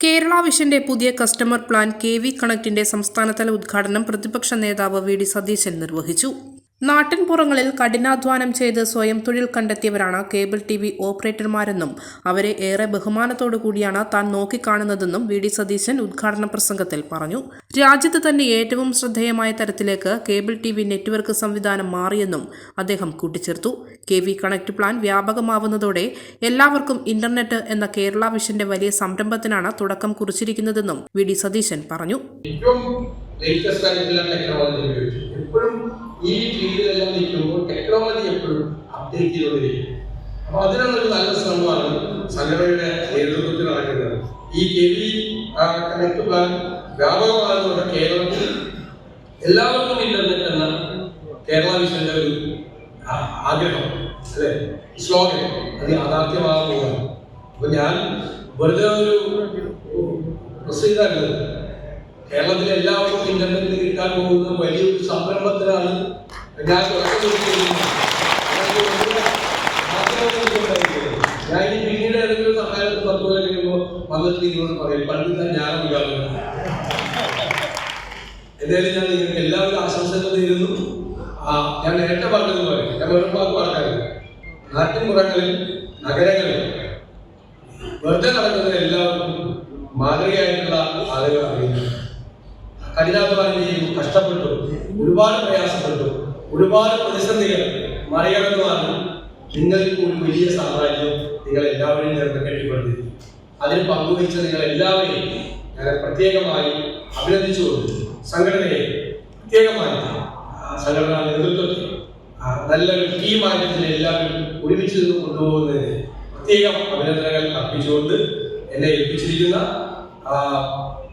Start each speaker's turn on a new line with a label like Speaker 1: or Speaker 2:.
Speaker 1: കേരള വിഷന്റെ പുതിയ customer plan K V കണക്റ്റിന്റെ സംസ്ഥാനതല ഉദ്ഘാടനം പ്രതിപക്ഷ നേതാവ് വി ഡി സതീശൻ നിർവഹിച്ചു നാട്ടിൻപുറങ്ങളിൽ കഠിനാധ്വാനം ചെയ്ത് സ്വയം തൊഴിൽ കണ്ടെത്തിയവരാണ് കേബിൾ ടി വി ഓപ്പറേറ്റർമാരെന്നും അവരെ ഏറെ ബഹുമാനത്തോടു കൂടിയാണ് താൻ നോക്കിക്കാണുന്നതെന്നും വി ഡി സതീശൻ ഉദ്ഘാടന പ്രസംഗത്തിൽ പറഞ്ഞു. രാജ്യത്ത് തന്നെ ഏറ്റവും ശ്രദ്ധേയമായ തരത്തിലേക്ക് കേബിൾ ടി വി നെറ്റ്വർക്ക് സംവിധാനം മാറിയെന്നും അദ്ദേഹം കൂട്ടിച്ചേർത്തു. കെ വി കണക്ട് പ്ലാൻ വ്യാപകമാവുന്നതോടെ എല്ലാവർക്കും ഇന്റർനെറ്റ് എന്ന കേരള വിഷന്റെ വലിയ സംരംഭത്തിനാണ് തുടക്കം കുറിച്ചിരിക്കുന്നതെന്നും വി ഡി സതീശൻ പറഞ്ഞു.
Speaker 2: എപ്പോഴും ഈ ഫീൽഡിലെല്ലാം നിൽക്കുമ്പോൾ ടെക്നോളജി എപ്പോഴും അപ്ഡേറ്റ് ചെയ്തുകൊണ്ടിരിക്കും. അപ്പൊ അതിനുള്ളൊരു നല്ല ശ്രമമാണ് സംഘടനയുടെ നേതൃത്വത്തിൽ നടക്കുന്നത്. ഈ കെ കണക്ട് പ്ലാൻ വ്യാപകമാകുന്നതോടെ കേരളത്തിൽ എല്ലാവർക്കും ഇന്റർനെറ്റ് എന്ന കേരള വിഷന്റെ ഒരു ആഗ്രഹം അല്ലെ? സ്ലോഗൻ അത് യാഥാർത്ഥ്യമാകുകയാണ് അപ്പൊ ഞാൻ വെറുതെ ഒരു പ്രസിദ്ധമല്ല കേരളത്തിലെ എല്ലാവർക്കും ഇന്റർനെറ്റ് കിട്ടാൻ പോകുന്ന വലിയൊരു സംരംഭത്തിലാണ് ഞാൻ. ഞാൻ ഇനി പിന്നീട് ഏതെങ്കിലും സഹായത്തിന് തത്വം കഴിയുമ്പോൾ വന്നിട്ട് നിങ്ങളോട് പറയും. പണ്ട് ഞാൻ ഞാനും എന്തായാലും ഞാൻ നിങ്ങൾക്ക് എല്ലാവരും ആശംസകൾ നേരുന്നു. ആ, ഞാൻ നേരത്തെ പറഞ്ഞതുപോലെ ഞാൻ വെറും വാക്ക് പറഞ്ഞില്ല നാട്ടിൻപുറങ്ങളിൽ നഗരങ്ങളിൽ വെറുതെ നടക്കുന്ന എല്ലാവർക്കും മാതൃകയായിട്ടുള്ള അറിയുന്നു കഠിനാധ്വാനം ചെയ്തു കഷ്ടപ്പെട്ടു. ഒരുപാട് പ്രയാസപ്പെട്ടു. ഒരുപാട് പ്രതിസന്ധികൾ മറികടന്നുമാണ് നിങ്ങൾക്ക് ഒരു വലിയ സാമ്രാജ്യം നിങ്ങൾ എല്ലാവരെയും ചേർന്ന് കെട്ടിപ്പടുത്തി അതിന് പങ്കുവഹിച്ച നിങ്ങൾ എല്ലാവരെയും ഞാൻ പ്രത്യേകമായി അഭിനന്ദിച്ചുകൊണ്ട് സംഘടനയെ പ്രത്യേകമായി സംഘടനാ നേതൃത്വത്തിൽ നല്ലൊരു ടീമായിട്ട് എല്ലാവരും ഒരുമിച്ച് നിന്ന് കൊണ്ടുപോകുന്നതിന് പ്രത്യേകം അഭിനന്ദനങ്ങൾ അർപ്പിച്ചുകൊണ്ട് എന്നെ ഏൽപ്പിച്ചിരിക്കുന്ന